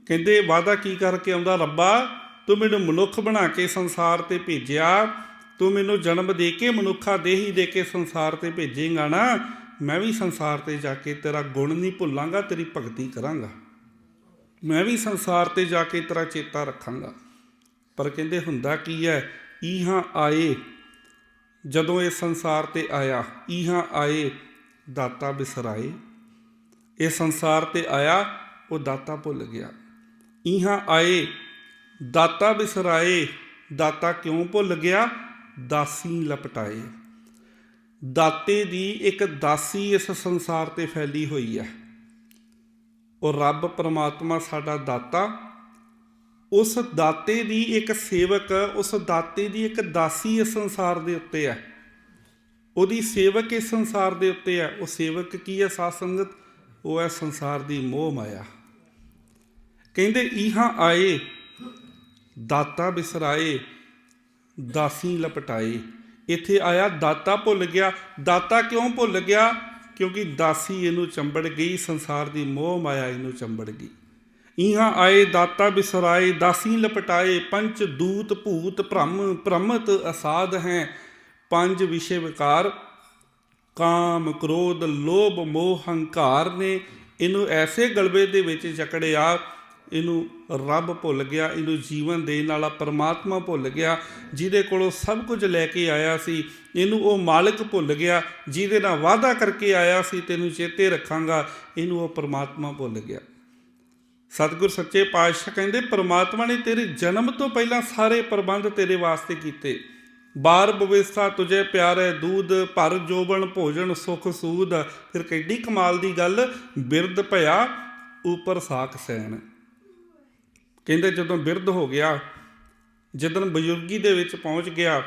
ਕਹਿੰਦੇ, ਵਾਅਦਾ ਕੀ ਕਰਕੇ ਆਉਂਦਾ? ਰੱਬਾ, ਤੂੰ ਮੈਨੂੰ ਮਨੁੱਖ ਬਣਾ ਕੇ ਸੰਸਾਰ ਤੇ ਭੇਜਿਆ। ਤੂੰ ਮੈਨੂੰ ਜਨਮ ਦੇ ਕੇ, ਮਨੁੱਖਾ ਦੇਹੀ ਦੇ ਕੇ ਸੰਸਾਰ ਤੇ ਭੇਜੇਗਾ ਨਾ, ਮੈਂ ਵੀ ਸੰਸਾਰ ਤੇ ਜਾ ਕੇ ਤੇਰਾ ਗੁਣ ਨਹੀਂ ਭੁੱਲਾਂਗਾ, ਤੇਰੀ ਭਗਤੀ ਕਰਾਂਗਾ। ਮੈਂ ਵੀ ਸੰਸਾਰ ਤੇ ਜਾ ਕੇ ਤੇਰਾ ਚੇਤਾ ਰੱਖਾਂਗਾ। ਪਰ ਕਹਿੰਦੇ ਹੁੰਦਾ ਕੀ ਹੈ? ਇਹਾਂ ਆਏ, ਜਦੋਂ ਇਹ ਸੰਸਾਰ ਤੇ ਆਇਆ ਇਹਾਂ ਆਏ, ਦਾਤਾ ਬਿਸਰਾਏ। ਇਹ ਸੰਸਾਰ ਤੇ ਆਇਆ, ਉਹ ਦਾਤਾ ਭੁੱਲ ਗਿਆ। ਇਹਾਂ ਆਏ, ਦਾਤਾ ਬਿਸਰਾਏ, ਦਾਤਾ ਕਿਉਂ ਭੁੱਲ ਗਿਆ? ਦਾਸੀ ਲਪਟਾਏ। ਦਾਤੇ ਦੀ ਇੱਕ ਦਾਸੀ ਇਸ ਸੰਸਾਰ ਤੇ ਫੈਲੀ ਹੋਈ ਹੈ। ਉਹ ਰੱਬ ਪਰਮਾਤਮਾ ਸਾਡਾ ਦਾਤਾ। ਉਸ ਦਾਤੇ ਦੀ ਇੱਕ ਸੇਵਕ, ਉਸ ਦਾਤੇ ਦੀ ਇੱਕ ਦਾਸੀ ਇਸ ਸੰਸਾਰ ਦੇ ਉੱਤੇ ਹੈ। ਉਹਦੀ ਸੇਵਕ ਇਸ ਸੰਸਾਰ ਦੇ ਉੱਤੇ ਹੈ। ਉਹ ਸੇਵਕ ਕੀ ਹੈ? ਸਾਧ ਸੰਗਤ, ਉਹ ਹੈ ਸੰਸਾਰ ਦੀ ਮੋਹ ਮਾਇਆ। ਕਹਿੰਦੇ ਇਹਾਂ ਆਏ, ਦਾਤਾ ਬਿਸਰਾਏ ਦਾਸੀ ਲਪਟਾਏ। ਇੱਥੇ ਆਇਆ, ਦਾਤਾ ਭੁੱਲ ਗਿਆ। ਦਾਤਾ ਕਿਉਂ ਭੁੱਲ ਗਿਆ? ਕਿਉਂਕਿ ਦਾਸੀ ਇਹਨੂੰ ਚੰਬੜ ਗਈ, ਸੰਸਾਰ ਦੀ ਮੋਹ ਮਾਇਆ ਇਹਨੂੰ ਚੰਬੜ ਗਈ। ਇਹਾਂ ਆਏ, ਦਾਤਾ ਬਿਸਰਾਏ, ਦਾਸੀ ਲਪਟਾਏ। ਪੰਚ ਦੂਤ ਭੂਤ ਭ੍ਰਮ, ਭ੍ਰਮਤ ਅਸਾਧ ਹੈ। ਪੰਜ ਵਿਸ਼ੇ ਵਿਕਾਰ, ਕਾਮ, ਕ੍ਰੋਧ, ਲੋਭ, ਮੋਹ, ਹੰਕਾਰ ਨੇ ਇਹਨੂੰ ਐਸੇ ਗਲਬੇ ਦੇ ਵਿੱਚ ਜਕੜਿਆ, ਇਹਨੂੰ ਰੱਬ ਭੁੱਲ ਗਿਆ, ਇਹਨੂੰ ਜੀਵਨ ਦੇਣ ਵਾਲਾ ਪਰਮਾਤਮਾ ਭੁੱਲ ਗਿਆ, ਜਿਹਦੇ ਕੋਲੋਂ ਸਭ ਕੁਝ ਲੈ ਕੇ ਆਇਆ ਸੀ, ਇਹਨੂੰ ਉਹ ਮਾਲਕ ਭੁੱਲ ਗਿਆ, ਜਿਹਦੇ ਨਾਲ ਵਾਅਦਾ ਕਰਕੇ ਆਇਆ ਸੀ, ਤੈਨੂੰ ਚੇਤੇ ਰੱਖਾਂਗਾ, ਇਹਨੂੰ ਉਹ ਪਰਮਾਤਮਾ ਭੁੱਲ ਗਿਆ। ਸਤਿਗੁਰ ਸੱਚੇ ਪਾਤਸ਼ਾਹ ਕਹਿੰਦੇ, ਪਰਮਾਤਮਾ ਨੇ ਤੇਰੇ ਜਨਮ ਤੋਂ ਪਹਿਲਾਂ ਸਾਰੇ ਪ੍ਰਬੰਧ ਤੇਰੇ ਵਾਸਤੇ ਕੀਤੇ। ਬਾਰ ਬਵਿਸਥਾ ਤੁਝੇ ਪਿਆਰੇ, ਦੂਧ ਭਰ ਜੋਬਨ ਭੋਜਨ ਸੁਖ ਸੂਦ। ਫਿਰ ਕਿੱਡੀ ਕਮਾਲ ਦੀ ਗੱਲ ਬਿਰਦ ਭਇਆ, ਉਪਰ ਸਾਖ ਸੈਨ ਕਹਿੰਦੇ ਜਦੋਂ ਬਿਰਧ ਹੋ ਗਿਆ ਜਦੋਂ ਬਜ਼ੁਰਗੀ ਦੇ ਵਿੱਚ ਪਹੁੰਚ ਗਿਆ,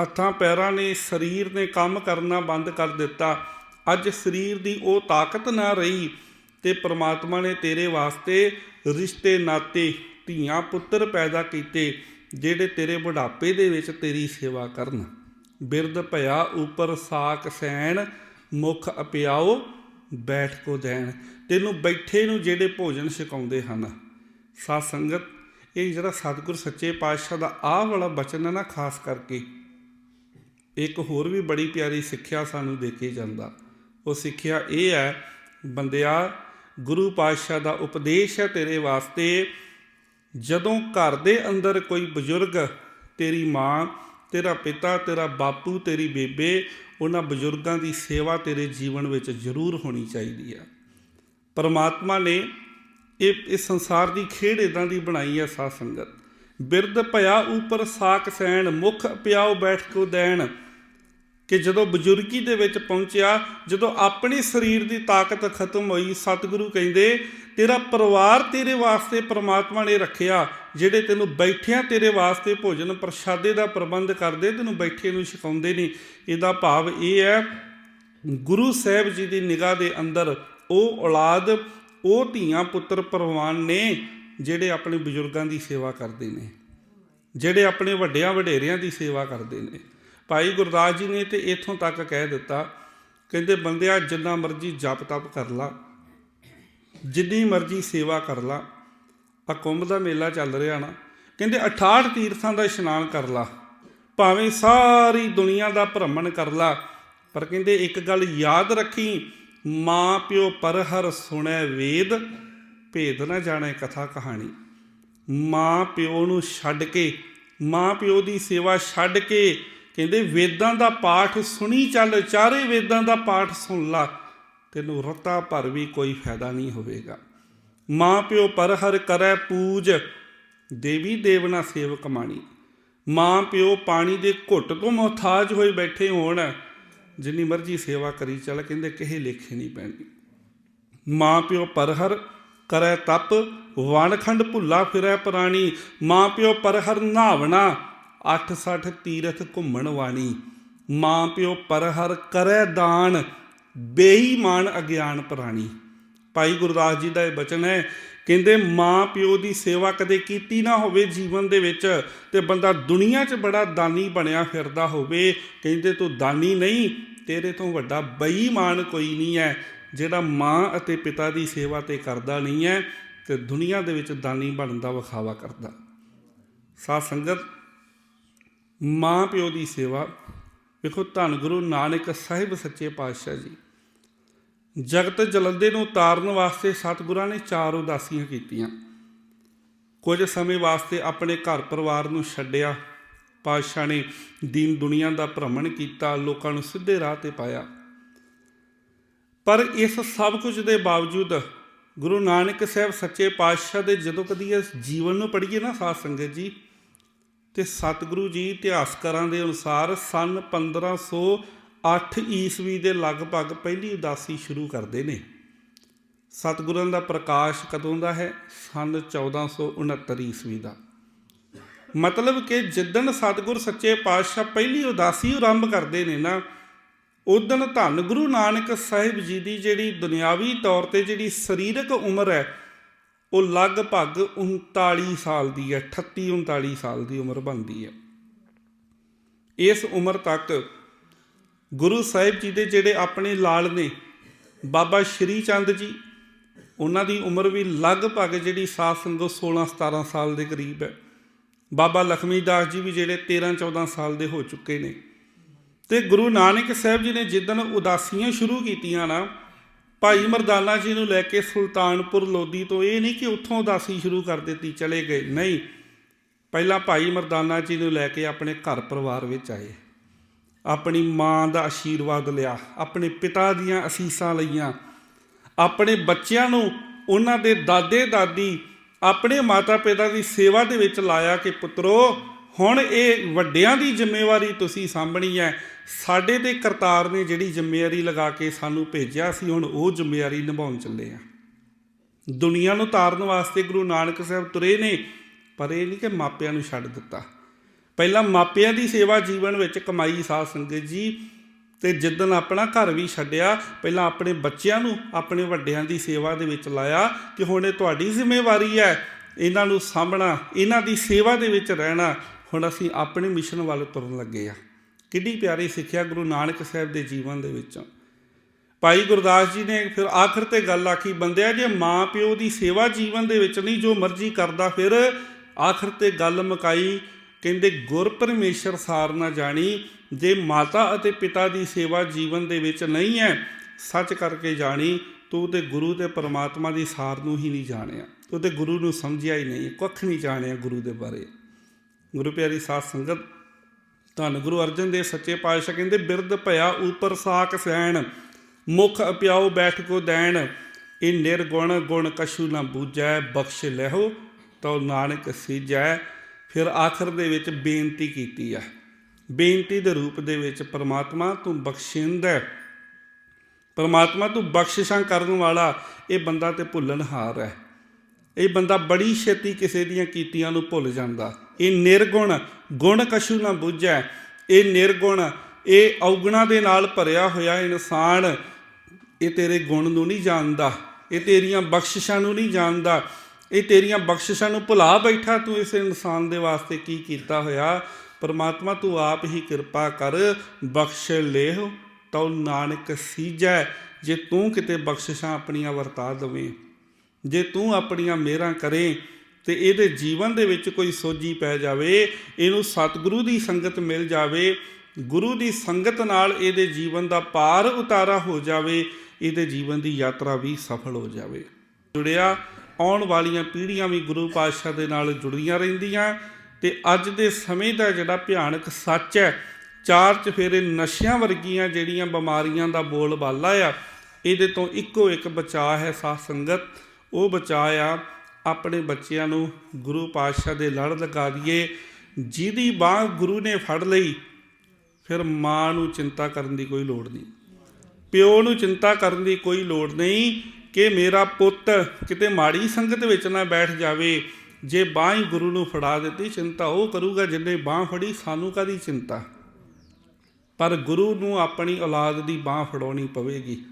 ਹੱਥਾਂ ਪੈਰਾਂ ਨੇ ਸਰੀਰ ਨੇ ਕੰਮ ਕਰਨਾ ਬੰਦ ਕਰ ਦਿੱਤਾ। ਅੱਜ ਸਰੀਰ ਦੀ ਉਹ ਤਾਕਤ ਨਾ ਰਹੀ ਤੇ ਪ੍ਰਮਾਤਮਾ ਨੇ ਤੇਰੇ ਵਾਸਤੇ ਰਿਸ਼ਤੇ ਨਾਤੇ ਧੀਆਂ ਪੁੱਤਰ ਪੈਦਾ ਕੀਤੇ, ਜਿਹੜੇ ਤੇਰੇ ਬੁਢਾਪੇ ਦੇ ਵਿੱਚ ਤੇਰੀ ਸੇਵਾ ਕਰਨ। ਬਿਰਧ ਭਇਆ ਉਪਰ ਸਾਕ ਸੈਣ, ਮੁਖ ਅਪਿਆਓ ਬੈਠ ਕੋ ਦੇਣ। ਤੈਨੂੰ ਬੈਠੇ ਨੂੰ ਜਿਹੜੇ ਭੋਜਨ ਛਕਾਉਂਦੇ ਹਨ। ਸਾਧ ਸੰਗਤ, ਇਹ ਜਿਹੜਾ ਸਤਿਗੁਰ ਸੱਚੇ ਪਾਤਸ਼ਾਹ ਦਾ ਆਹ ਵਾਲਾ ਬਚਨ ਹੈ ਨਾ, ਖਾਸ ਕਰਕੇ, ਇੱਕ ਹੋਰ ਵੀ ਬੜੀ ਪਿਆਰੀ ਸਿੱਖਿਆ ਸਾਨੂੰ ਦੇ ਕੇ ਜਾਂਦਾ। ਉਹ ਸਿੱਖਿਆ ਇਹ ਹੈ, ਬੰਦਿਆ, ਗੁਰੂ ਪਾਤਸ਼ਾਹ ਦਾ ਉਪਦੇਸ਼ ਹੈ ਤੇਰੇ ਵਾਸਤੇ, ਜਦੋਂ ਘਰ ਦੇ ਅੰਦਰ ਕੋਈ ਬਜ਼ੁਰਗ ਤੇਰੀ ਮਾਂ, ਤੇਰਾ ਪਿਤਾ, ਤੇਰਾ ਬਾਪੂ, ਤੇਰੀ ਬੇਬੇ, ਉਹਨਾਂ ਬਜ਼ੁਰਗਾਂ ਦੀ ਸੇਵਾ ਤੇਰੇ ਜੀਵਨ ਵਿੱਚ ਜ਼ਰੂਰ ਹੋਣੀ ਚਾਹੀਦੀ ਹੈ। ਪਰਮਾਤਮਾ ਨੇ ਇਹ ਇਹ ਸੰਸਾਰ ਦੀ ਖੇਡ ਇਦਾਂ ਦੀ ਬਣਾਈ ਹੈ ਸਾਧ ਸੰਗਤ। ਬਿਰਧ ਭਇਆ ਉਪਰ ਸਾਕ ਸੈਣ, ਮੁਖ ਪਿਆਉ ਬੈਠ ਕੋ ਦੇਣ। ਕਿ ਜਦੋਂ ਬਜ਼ੁਰਗੀ ਦੇ ਵਿੱਚ ਪਹੁੰਚਿਆ, ਜਦੋਂ ਆਪਣੇ ਸਰੀਰ ਦੀ ਤਾਕਤ ਖਤਮ ਹੋਈ, ਸਤਿਗੁਰੂ ਕਹਿੰਦੇ, ਤੇਰਾ ਪਰਿਵਾਰ ਤੇਰੇ ਵਾਸਤੇ ਪ੍ਰਮਾਤਮਾ ਨੇ ਰੱਖਿਆ, ਜਿਹੜੇ ਤੈਨੂੰ ਬੈਠਿਆਂ ਤੇਰੇ ਵਾਸਤੇ ਭੋਜਨ ਪ੍ਰਸ਼ਾਦੇ ਦਾ ਪ੍ਰਬੰਧ ਕਰਦੇ, ਤੈਨੂੰ ਬੈਠੇ ਨੂੰ ਛਕਾਉਂਦੇ ਨੇ। ਇਹਦਾ ਭਾਵ ਇਹ ਹੈ, ਗੁਰੂ ਸਾਹਿਬ ਜੀ ਦੀ ਨਿਗਾਹ ਦੇ ਅੰਦਰ ਉਹ ਔਲਾਦ ਉਹ ਧੀਆਂ ਪੁੱਤਰ ਪਰਵਾਨ ਨੇ ਜਿਹੜੇ ਆਪਣੇ ਬਜ਼ੁਰਗਾਂ ਦੀ ਸੇਵਾ ਕਰਦੇ ਨੇ, ਜਿਹੜੇ ਆਪਣੇ ਵੱਡਿਆਂ ਵਡੇਰਿਆਂ ਦੀ ਸੇਵਾ ਕਰਦੇ ਨੇ। ਭਾਈ ਗੁਰਦਾਸ ਜੀ ਨੇ ਤੇ ਇਥੋਂ ਤੱਕ ਕਹਿ ਦਿੱਤਾ, ਕਹਿੰਦੇ ਬੰਦਿਆ ਜਿੰਨਾ ਮਰਜ਼ੀ ਜਪ ਤਪ ਕਰ ਲਾ, ਜਿੰਨੀ ਮਰਜ਼ੀ ਸੇਵਾ ਕਰ ਲਾ ਆ ਕੁੰਭ ਦਾ ਮੇਲਾ ਚੱਲ ਰਿਹਾ ਨਾ। ਕਹਿੰਦੇ 68 ਤੀਰਥਾਂ ਦਾ ਇਸ਼ਨਾਨ ਕਰ ਲਾ, ਭਾਵੇਂ ਸਾਰੀ ਦੁਨੀਆ ਦਾ ਭ੍ਰਮਣ ਕਰ ਲਾ, ਪਰ ਕਹਿੰਦੇ ਇੱਕ ਗੱਲ ਯਾਦ ਰੱਖੀ ਮਾਂ ਪਿਓ ਪਰ ਹਰ ਸੁਣੈ ਵੇਦ, ਭੇਦ ਨਾ ਜਾਣੇ ਕਥਾ ਕਹਾਣੀ। ਮਾਂ ਪਿਓ ਨੂੰ ਛੱਡ ਕੇ, ਮਾਂ ਪਿਓ ਦੀ ਸੇਵਾ ਛੱਡ ਕੇ, ਕਹਿੰਦੇ ਵੇਦਾਂ ਦਾ ਪਾਠ ਸੁਣੀ ਚੱਲ, ਚਾਰੇ ਵੇਦਾਂ ਦਾ ਪਾਠ ਸੁਣ ਲਾ, ਤੈਨੂੰ ਰਤਾ ਭਰ ਵੀ ਕੋਈ ਫਾਇਦਾ ਨਹੀਂ ਹੋਵੇਗਾ। ਮਾਂ ਪਿਓ ਪਰ ਹਰ ਕਰੈ ਪੂਜ, ਦੇਵੀ ਦੇਵਨਾ ਸੇਵ ਕਮਾਣੀ ਮਾਂ ਪਿਓ ਪਾਣੀ ਦੇ ਘੁੱਟ ਤੋਂ ਮੁਹਤਾਜ ਹੋਏ ਬੈਠੇ ਹੋਣ ਜਿੰਨੀ ਮਰਜ਼ੀ ਸੇਵਾ ਕਰੀ ਚੱਲ, ਕਹਿੰਦੇ ਕਿਸੇ ਲੇਖੇ ਨਹੀਂ ਪੈਣੀ ਮਾਂ ਪਿਓ ਪਰਹਰ ਕਰੈ ਤਪ ਵਣਖੰਡ ਭੁੱਲਾ ਫਿਰੈ ਪ੍ਰਾਣੀ। ਮਾਂ ਪਿਓ ਪਰਹਰ ਨਾਵਣਾ 860 ਤੀਰਥ ਘੁੰਮਣ ਵਾਣੀ। ਮਾਂ ਪਿਓ ਪਰਹਰ ਕਰੈ ਦਾਨ ਬੇਈਮਾਨ ਅਗਿਆਨ ਪ੍ਰਾਣੀ। ਭਾਈ ਗੁਰਦਾਸ ਜੀ ਦਾ ਇਹ ਬਚਨ ਹੈ, ਕਹਿੰਦੇ ਮਾਂ ਪਿਓ ਦੀ ਸੇਵਾ ਕਦੇ ਕੀਤੀ ਨਾ ਹੋਵੇ ਜੀਵਨ ਦੇ ਵਿੱਚ, ਤੇ ਬੰਦਾ ਦੁਨੀਆ 'ਚ ਬੜਾ ਦਾਨੀ ਬਣਿਆ ਫਿਰਦਾ ਹੋਵੇ, ਕਹਿੰਦੇ ਤੂੰ ਦਾਨੀ ਨਹੀਂ ਤੇਰੇ ਤੋਂ ਵੱਡਾ ਬੇਈਮਾਨ ਕੋਈ ਨਹੀਂ ਹੈ, ਜਿਹੜਾ ਮਾਂ ਅਤੇ ਪਿਤਾ ਦੀ ਸੇਵਾ ਤੇ ਕਰਦਾ ਨਹੀਂ ਹੈ ਤੇ ਦੁਨੀਆ ਦੇ ਵਿੱਚ ਦਾਨੀ ਬਣਨ ਦਾ ਵਿਖਾਵਾ ਕਰਦਾ। ਸਾਧ ਸੰਗਤ, ਮਾਂ ਪਿਓ ਦੀ ਸੇਵਾ, ਵੇਖੋ ਧੰਨ ਗੁਰੂ ਨਾਨਕ ਸਾਹਿਬ ਸੱਚੇ ਪਾਤਸ਼ਾਹ ਜੀ। ਜਗਤ ਜਲੰਦੇ ਨੂੰ ਉਤਾਰਨ ਵਾਸਤੇ ਸਤਿਗੁਰਾਂ ਨੇ ਚਾਰ ਉਦਾਸੀਆਂ ਕੀਤੀਆਂ। ਕੁਝ ਸਮੇਂ ਵਾਸਤੇ ਆਪਣੇ ਘਰ ਪਰਿਵਾਰ ਨੂੰ ਛੱਡਿਆ ਪਾਤਸ਼ਾਹ ਨੇ ਦੀਨ ਦੁਨੀਆ ਦਾ ਭ੍ਰਮਣ ਕੀਤਾ, ਲੋਕਾਂ ਨੂੰ ਸਿੱਧੇ ਰਾਹ ਤੇ ਪਾਇਆ। ਪਰ ਇਸ ਸਭ ਕੁਝ ਦੇ ਬਾਵਜੂਦ ਗੁਰੂ ਨਾਨਕ ਸਾਹਿਬ ਸੱਚੇ ਪਾਤਸ਼ਾਹ ਦੇ ਜਦੋਂ ਕਦੀ ਇਸ ਜੀਵਨ ਨੂੰ ਪੜ੍ਹੀਏ ਨਾ ਸਾਧ ਸੰਗਤ ਜੀ, ਤੇ ਸਤਿਗੁਰੂ ਜੀ ਇਤਿਹਾਸਕਾਰਾਂ ਦੇ ਅਨੁਸਾਰ ਸਨ 1508 ਈਸਵੀ ਦੇ ਲਗਭਗ ਪਹਿਲੀ ਉਦਾਸੀ ਸ਼ੁਰੂ ਕਰਦੇ ਨੇ। ਸਤਿਗੁਰਾਂ ਦਾ ਪ੍ਰਕਾਸ਼ ਕਦੋਂ ਦਾ ਹੈ? ਸਨ 1469 ਈਸਵੀ ਦਾ। ਮਤਲਬ ਕਿ ਜਿੱਦਣ ਸਤਿਗੁਰ ਸੱਚੇ ਪਾਤਸ਼ਾਹ ਪਹਿਲੀ ਉਦਾਸੀ ਆਰੰਭ ਕਰਦੇ ਨੇ ਨਾ ਉਦਣ ਧੰਨ ਗੁਰੂ ਨਾਨਕ ਸਾਹਿਬ ਜੀ ਦੀ ਜਿਹੜੀ ਦੁਨਿਆਵੀ ਤੌਰ ਤੇ ਜਿਹੜੀ ਸਰੀਰਕ ਉਮਰ ਹੈ, ਉਹ ਲਗਭਗ 39 ਸਾਲ ਦੀ ਹੈ 38 39 ਸਾਲ ਦੀ ਉਮਰ ਬਣਦੀ ਹੈ। ਇਸ ਉਮਰ ਤੱਕ ਗੁਰੂ ਸਾਹਿਬ ਜੀ ਦੇ ਜਿਹੜੇ ਆਪਣੇ ਲਾਲ ਨੇ, ਬਾਬਾ ਸ਼੍ਰੀ ਚੰਦ ਜੀ, ਉਹਨਾਂ ਦੀ ਉਮਰ ਵੀ ਲਗਭਗ ਜਿਹੜੀ ਸਾਧ ਸੰਗਤ 16 17 ਸਾਲ ਦੇ ਕਰੀਬ ਹੈ। ਬਾਬਾ ਲਖਮੀ ਦਾਸ ਜੀ ਵੀ ਜਿਹੜੇ 13 14 ਸਾਲ ਦੇ ਹੋ ਚੁੱਕੇ ਨੇ। ਤੇ ਗੁਰੂ ਨਾਨਕ ਸਾਹਿਬ ਜੀ ਨੇ ਜਿੱਦਣ ਉਦਾਸੀਆਂ ਸ਼ੁਰੂ ਕੀਤੀਆਂ ਨਾ, ਭਾਈ ਮਰਦਾਨਾ ਜੀ ਨੂੰ ਲੈ ਕੇ ਸੁਲਤਾਨਪੁਰ ਲੋਧੀ ਤੋਂ ਇਹ ਨਹੀਂ ਕਿ ਉੱਥੋਂ ਉਦਾਸੀ ਸ਼ੁਰੂ ਕਰ ਦਿੱਤੀ, ਚਲੇ ਗਏ। ਨਹੀਂ, ਪਹਿਲਾਂ ਭਾਈ ਮਰਦਾਨਾ ਜੀ ਨੂੰ ਲੈ ਕੇ ਆਪਣੇ ਘਰ ਪਰਿਵਾਰ ਵਿੱਚ ਆਏ। ਆਪਣੀ ਮਾਂ ਦਾ ਆਸ਼ੀਰਵਾਦ ਲਿਆ, ਆਪਣੇ ਪਿਤਾ ਦੀਆਂ ਅਸੀਸਾਂ ਲਈਆਂ। ਆਪਣੇ ਬੱਚਿਆਂ ਨੂੰ ਉਹਨਾਂ ਦੇ ਦਾਦੇ ਦਾਦੀ ਆਪਣੇ ਮਾਤਾ ਪਿਤਾ ਦੀ ਸੇਵਾ ਦੇ ਵਿੱਚ ਲਾਇਆ ਕਿ ਪੁੱਤਰੋ, ਹੁਣ ਇਹ ਵੱਡਿਆਂ ਦੀ ਜ਼ਿੰਮੇਵਾਰੀ ਤੁਸੀਂ ਸਾਂਭਣੀ ਹੈ। ਸਾਡੇ ਤੇ ਕਰਤਾਰ ਨੇ ਜਿਹੜੀ ਜ਼ਿੰਮੇਵਾਰੀ ਲਗਾ ਕੇ ਸਾਨੂੰ ਭੇਜਿਆ ਸੀ, ਹੁਣ ਉਹ ਜ਼ਿੰਮੇਵਾਰੀ ਨਿਭਾਉਣ ਚੱਲੇ ਆ ਦੁਨੀਆ ਨੂੰ ਤਾਰਨ ਵਾਸਤੇ ਗੁਰੂ ਨਾਨਕ ਸਾਹਿਬ ਤੁਰੇ ਨੇ, ਪਰ ਇਹ ਨਹੀਂ ਕਿ ਮਾਪਿਆਂ ਨੂੰ ਛੱਡ ਦਿੱਤਾ। ਪਹਿਲਾਂ ਮਾਪਿਆਂ ਦੀ ਸੇਵਾ ਜੀਵਨ ਵਿੱਚ ਕਮਾਈ ਸਾਧ ਸੰਗਤ ਜੀ ਤੇ ਜਿੱਦਣ ਆਪਣਾ ਘਰ ਵੀ ਛੱਡਿਆ, ਪਹਿਲਾਂ ਆਪਣੇ ਬੱਚਿਆਂ ਨੂੰ, ਆਪਣੇ ਵੱਡਿਆਂ ਦੀ ਸੇਵਾ ਦੇ ਵਿੱਚ ਲਾਇਆ ਕਿ ਹੁਣ ਇਹ ਤੁਹਾਡੀ ਜ਼ਿੰਮੇਵਾਰੀ ਹੈ। ਇਹਨਾਂ ਨੂੰ ਸਾਂਭਣਾ, ਇਹਨਾਂ ਦੀ ਸੇਵਾ ਦੇ ਵਿੱਚ ਰਹਿਣਾ। ਹੁਣ ਅਸੀਂ ਆਪਣੇ ਮਿਸ਼ਨ ਵੱਲ ਤੁਰਨ ਲੱਗੇ ਆ ਕਿੰਨੀ ਪਿਆਰੀ ਸਿੱਖਿਆ ਗੁਰੂ ਨਾਨਕ ਸਾਹਿਬ ਦੇ ਜੀਵਨ ਦੇ ਵਿੱਚੋਂ। ਭਾਈ ਗੁਰਦਾਸ ਜੀ ਨੇ ਫਿਰ ਆਖਰ ਤੇ ਗੱਲ ਆਖੀ, ਬੰਦਿਆ, ਜੇ ਮਾਂ ਪਿਓ ਦੀ ਸੇਵਾ ਜੀਵਨ ਦੇ ਵਿੱਚ ਨਹੀਂ, ਜੋ ਮਰਜ਼ੀ ਕਰਦਾ ਫਿਰ। ਆਖਰ ਤੇ ਗੱਲ ਮਕਾਈ। ਕਹਿੰਦੇ, ਗੁਰ ਪਰਮੇਸ਼ਰ ਸਾਰ ਨਾ ਜਾਣੀ, ਜੇ ਮਾਤਾ ਅਤੇ ਪਿਤਾ ਦੀ ਸੇਵਾ ਜੀਵਨ ਦੇ ਵਿੱਚ ਨਹੀਂ ਹੈ, ਸੱਚ ਕਰਕੇ ਜਾਣੀ, ਤੂੰ ਤੇ ਗੁਰੂ ਤੇ ਪਰਮਾਤਮਾ ਦੀ ਸਾਰ ਨੂੰ ਹੀ ਨਹੀਂ ਜਾਣਿਆ। ਤੂੰ ਤੇ ਗੁਰੂ ਨੂੰ ਸਮਝਿਆ ਹੀ ਨਹੀਂ, ਕੁੱਖ ਨਹੀਂ ਜਾਣਿਆ ਗੁਰੂ ਦੇ ਬਾਰੇ। ਗੁਰੂ ਪਿਆਰੀ ਸਾਧ ਸੰਗਤ, ਧੰਨ ਗੁਰੂ ਅਰਜਨ ਦੇਵ ਸੱਚੇ ਪਾਤਸ਼ਾਹ ਕਹਿੰਦੇ, ਬਿਰਧ ਭਇਆ ਉਪਰ ਸਾਖ ਸੈਣ, ਮੁਖ ਅਪਿਆਉ ਬੈਠ ਕੋ ਦੇਣ। ਇਹ ਨਿਰਗੁਣ ਗੁਣ ਕਛੂ ਨਾ ਬੂਝੈ, ਬਖਸ਼ ਲਹਿਓ, ਤਉ ਨਾਨਕ ਸੀਜੈ। ਫਿਰ ਆਖਰ ਦੇ ਵਿੱਚ ਬੇਨਤੀ ਕੀਤੀ ਆ। ਬੇਨਤੀ ਦੇ ਰੂਪ ਦੇ ਵਿੱਚ ਪਰਮਾਤਮਾ ਤੂੰ ਬਖਸ਼ਿੰਦ ਹੈ ਪ੍ਰਮਾਤਮਾ ਤੂੰ ਬਖਸ਼ਿਸ਼ਾਂ ਕਰਨ ਵਾਲਾ ਇਹ ਬੰਦਾ ਤੇ ਭੁੱਲਣਹਾਰ ਹੈ ਇਹ ਬੰਦਾ ਬੜੀ ਛੇਤੀ ਕਿਸੇ ਦੀਆਂ ਕੀਤੀਆਂ ਨੂੰ ਭੁੱਲ ਜਾਂਦਾ। ਇਹ ਨਿਰਗੁਣ, ਗੁਣ ਕਸ਼ੂ ਨਾ ਬੁੱਝੈ। ਇਹ ਨਿਰਗੁਣ, ਇਹ ਔਗਣਾ ਦੇ ਨਾਲ ਭਰਿਆ ਹੋਇਆ ਇਨਸਾਨ ਇਹ ਤੇਰੇ ਗੁਣ ਨੂੰ ਨਹੀਂ ਜਾਣਦਾ। ਇਹ ਤੇਰੀਆਂ ਬਖਸ਼ਿਸ਼ਾਂ ਨੂੰ ਨਹੀਂ ਜਾਣਦਾ। ਇਹ ਤੇਰੀਆਂ ਬਖਸ਼ਿਸ਼ਾਂ ਨੂੰ ਭੁਲਾ ਬੈਠਾ ਤੂੰ ਇਸ ਇਨਸਾਨ ਦੇ ਵਾਸਤੇ ਕੀ ਕੀਤਾ ਹੋਇਆ? ਪਰਮਾਤਮਾ, ਤੂੰ ਆਪ ਹੀ ਕਿਰਪਾ ਕਰ, ਬਖਸ਼ ਲੇਹ, ਤਉ ਨਾਨਕ ਸੀਜੈ। ਜੇ ਤੂੰ ਕਿਤੇ ਬਖਸ਼ਿਸ਼ਾਂ ਆਪਣੀਆਂ ਵਰਤਾ ਦਵੇਂ, ਜੇ ਤੂੰ ਆਪਣੀਆਂ ਮਿਹਰਾਂ ਕਰੇ, ਤੇ ਇਹਦੇ ਜੀਵਨ ਦੇ ਵਿੱਚ ਕੋਈ ਸੋਝੀ ਪੈ ਜਾਵੇ, ਇਹਨੂੰ ਸਤਿਗੁਰੂ ਦੀ ਸੰਗਤ ਮਿਲ ਜਾਵੇ, ਗੁਰੂ ਦੀ ਸੰਗਤ ਨਾਲ ਇਹਦੇ ਜੀਵਨ ਦਾ ਪਾਰ ਉਤਾਰਾ ਹੋ ਜਾਵੇ, ਇਹਦੇ ਜੀਵਨ ਦੀ ਯਾਤਰਾ ਵੀ ਸਫਲ ਹੋ ਜਾਵੇ। ਜੁੜਿਆ ਆਉਣ ਵਾਲੀਆਂ ਪੀੜ੍ਹੀਆਂ ਵੀ ਗੁਰੂ ਪਾਤਸ਼ਾਹ ਦੇ ਨਾਲ ਜੁੜੀਆਂ ਰਹਿੰਦੀਆਂ ਤੇ ਅੱਜ ਦੇ ਸਮੇਂ ਦਾ ਜਿਹੜਾ ਭਿਆਨਕ ਸੱਚ ਹੈ, ਚਾਰ ਚਫੇਰੇ ਨਸ਼ਿਆਂ ਵਰਗੀਆਂ ਜਿਹੜੀਆਂ ਬਿਮਾਰੀਆਂ ਦਾ ਬੋਲ ਬਾਲਾ ਆ, ਇਹਦੇ ਤੋਂ ਇੱਕੋ ਇੱਕ ਬਚਾਅ ਹੈ ਸਾਧ ਸੰਗਤ। ਉਹ ਬਚਾਅ ਆ, ਆਪਣੇ ਬੱਚਿਆਂ ਨੂੰ ਗੁਰੂ ਪਾਤਸ਼ਾਹ ਦੇ ਲੜ ਲਗਾ ਦਈਏ, ਜਿਹਦੀ ਬਾਹ ਗੁਰੂ ਨੇ ਫੜ ਲਈ, ਫਿਰ ਮਾਂ ਨੂੰ ਚਿੰਤਾ ਕਰਨ ਦੀ ਕੋਈ ਲੋੜ ਨਹੀਂ। ਪਿਓ ਨੂੰ ਚਿੰਤਾ ਕਰਨ ਦੀ ਕੋਈ ਲੋੜ ਨਹੀਂ ਕਿ ਮੇਰਾ ਪੁੱਤ ਕਿਤੇ ਮਾੜੀ ਸੰਗਤ ਵਿੱਚ ਨਾ ਬੈਠ ਜਾਵੇ, ਜੇ ਬਾਹ ਹੀ ਗੁਰੂ ਨੂੰ ਫੜਾ ਦਿੱਤੀ, ਚਿੰਤਾ ਉਹ ਕਰੂਗਾ ਜਿੰਨੇ ਬਾਹ ਫੜੀ, ਸਾਨੂੰ ਕਾਦੀ ਚਿੰਤਾ? ਪਰ ਗੁਰੂ ਨੂੰ ਆਪਣੀ ਔਲਾਦ ਦੀ ਬਾਹ ਫੜਾਉਣੀ ਪਵੇਗੀ।